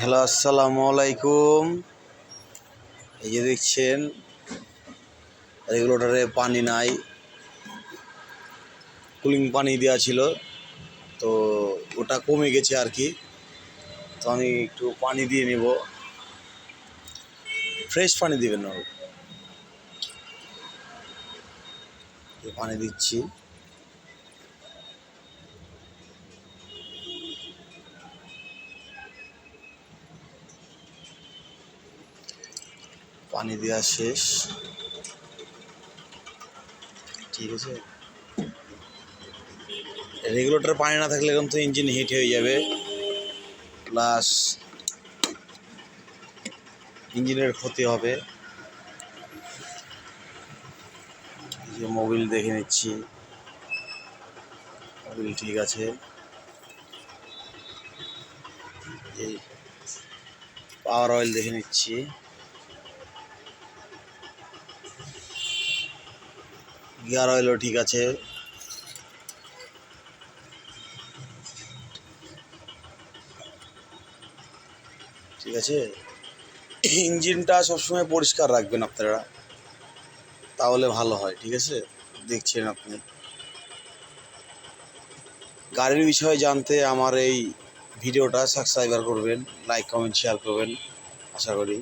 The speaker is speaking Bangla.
হ্যালো, আসসালামু আলাইকুম। এই যে দেখছেন, রেগুলেটরে পানি নাই, কুলিং পানি দেওয়া ছিল, তো ওটা কমে গেছে আর কি। তো আমি একটু পানি দিয়ে নেব। ফ্রেশ পানি দেবেন না। পানি দিচ্ছি। পানি দেওয়া শেষ। ঠিক আছে? রেগুলেটর পানি না থাকলে কিন্তু ইঞ্জিন হিট হয়ে যাবে। প্লাস ইঞ্জিনের ক্ষতি হবে। যে মোবিল দেখে নিচ্ছি। মোবিল ঠিক আছে। এই পাওয়ার অয়েল দেখে নিচ্ছি। গিয়ার অয়েলও ঠিক আছে। ঠিক আছে? ইঞ্জিনটা সবসময় পরিষ্কার রাখবেন আপনারা, তাহলে ভালো হয়, ঠিক আছে? দেখছেন আপনি। গাড়ির বিষয়ে জানতে আমার এই ভিডিওটা সাবস্ক্রাইবার করবেন, লাইক, কমেন্ট, শেয়ার করবেন, আশা করি।